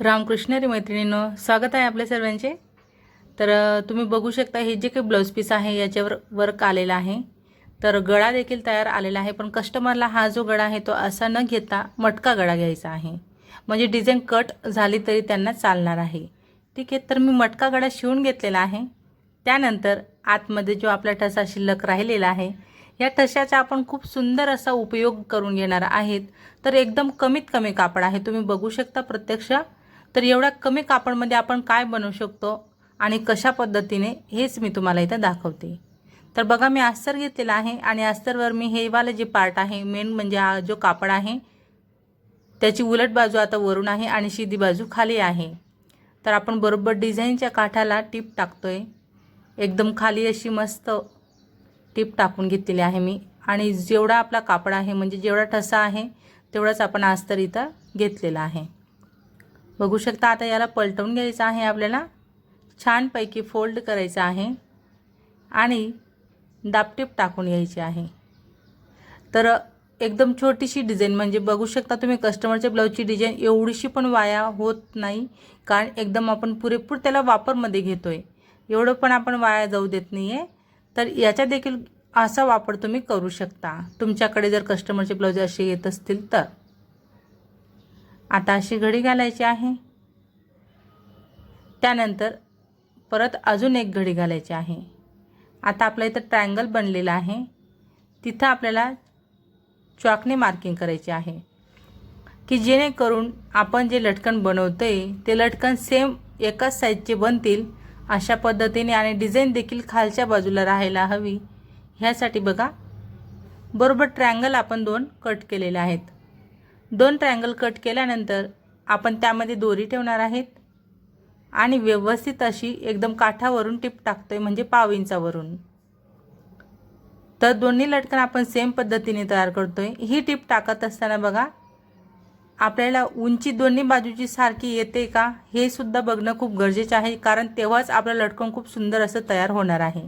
रामकृष्णरी मैत्रिणींनो स्वागत आहे आपल्या सर्वांचे. तर तुम्ही बघू शकता हे जे काही ब्लाऊज पीस आहे याच्यावर वर्क आलेला आहे. तर गळा देखील तयार आलेला आहे पण कस्टमरला हा जो गळा आहे तो असा न घेता मटका गळा घ्यायचा आहे. म्हणजे डिझाईन कट झाली तरी त्यांना चालणार आहे. ठीक आहे तर मी मटका गळा शिवून घेतलेला आहे. त्यानंतर आतमध्ये जो आपला ठसा शिल्लक राहिलेला आहे या ठशाचा आपण खूप सुंदर असा उपयोग करून घेणार आहेत. तर एकदम कमीत कमी कापड आहे. तुम्ही बघू शकता प्रत्यक्ष तर एवढ्या कमी कापडमध्ये आपण काय बनवू शकतो आणि कशा पद्धतीने हेच मी तुम्हाला इथं दाखवते. तर बघा मी अस्तर घेतलेला आहे आणि अस्तरवर मी हेवाला जे पार्ट आहे मेन म्हणजे हा जो कापड आहे त्याची उलट बाजू आता वरून आहे आणि शिदी बाजू खाली आहे. तर आपण बरोबर डिझाईनच्या काठाला टीप टाकतो आहे एकदम खाली अशी मस्त टीप टाकून घेतलेली आहे मी. आणि जेवढा आपला कापड आहे म्हणजे जेवढा ठसा आहे तेवढाच आपण अस्तर इथं घेतलेला आहे. बघू शकता आता याला पलटवून घ्यायचं आहे आपल्याला. छानपैकी फोल्ड करायचं आहे. आणि दापटीप टाकून घ्यायची आहे. तर एकदम छोटीशी डिझाईन म्हणजे बघू शकता तुम्ही कस्टमरच्या ब्लाऊजची डिझाईन एवढीशी पण वाया होत नाही. कारण एकदम आपण पुरेपूर त्याला वापरमध्ये घेतो आहे एवढं पण आपण वाया जाऊ देत नाही आहे तर याचा देखील असा वापर तुम्ही करू शकता. तुमच्याकडे जर कस्टमरचे ब्लाऊज असे येत असतील तर. आता अशी घडी घालायची आहे. त्यानंतर परत अजून एक घडी घालायची आहे. आता आपल्या इथं ट्रायंगल बनलेलं आहे. तिथं आपल्याला चॉकने मार्किंग करायची आहे. की जेणेकरून आपण जे लटकन बनवतो आहे ते लटकन सेम एकाच साईजचे बनतील अशा पद्धतीने आणि डिझाईन देखील खालच्या बाजूला राहायला हवी. ह्यासाठी बघा बरोबर ट्रँगल आपण दोन कट केलेले आहेत. दोन ट्रायंगल कट केल्यानंतर आपण त्यामध्ये दोरी ठेवणार आहेत. आणि व्यवस्थित अशी एकदम काठावरून टिप टाकतोय म्हणजे पाव इंचावरून. तर दोन्ही लटकन आपण सेम पद्धतीने तयार करतोय. ही टिप टाकत असताना बघा आपल्याला उंची दोन्ही बाजूची सारखी येते का हे सुद्धा बघणं खूप गरजेचं आहे कारण तेव्हाच आपलं लटकन खूप सुंदर असं तयार होणार आहे.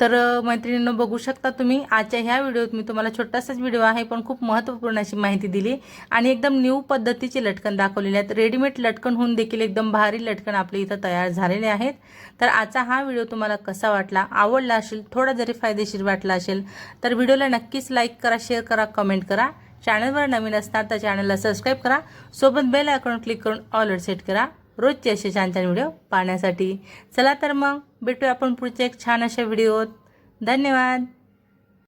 तर मैत्रिणींना बघू शकता तुम्ही आजच्या ह्या व्हिडिओत मी तुम्हाला छोटासाच व्हिडिओ आहे पण खूप महत्त्वपूर्ण अशी माहिती दिली. आणि एकदम न्यू पद्धतीचे लटकन दाखवलेले आहेत रेडीमेड लटकन होऊन देखील एकदम भारी लटकन आपले इथं तयार झालेले आहेत. तर आजचा हा व्हिडिओ तुम्हाला कसा वाटला आवडला असेल थोडा जरी फायदेशीर वाटला असेल तर व्हिडिओला नक्कीच लाईक करा शेअर करा कमेंट करा. चॅनलवर नवीन असणार तर चॅनलला सबस्क्राईब करा. सोबत बेल आयकॉन क्लिक करून ऑलर सेट करा. रोजचे असे छान छान व्हिडिओ पाहण्यासाठी. चला तर मग भेटूया आपण पुढच्या एक छान अशा व्हिडिओत धन्यवाद.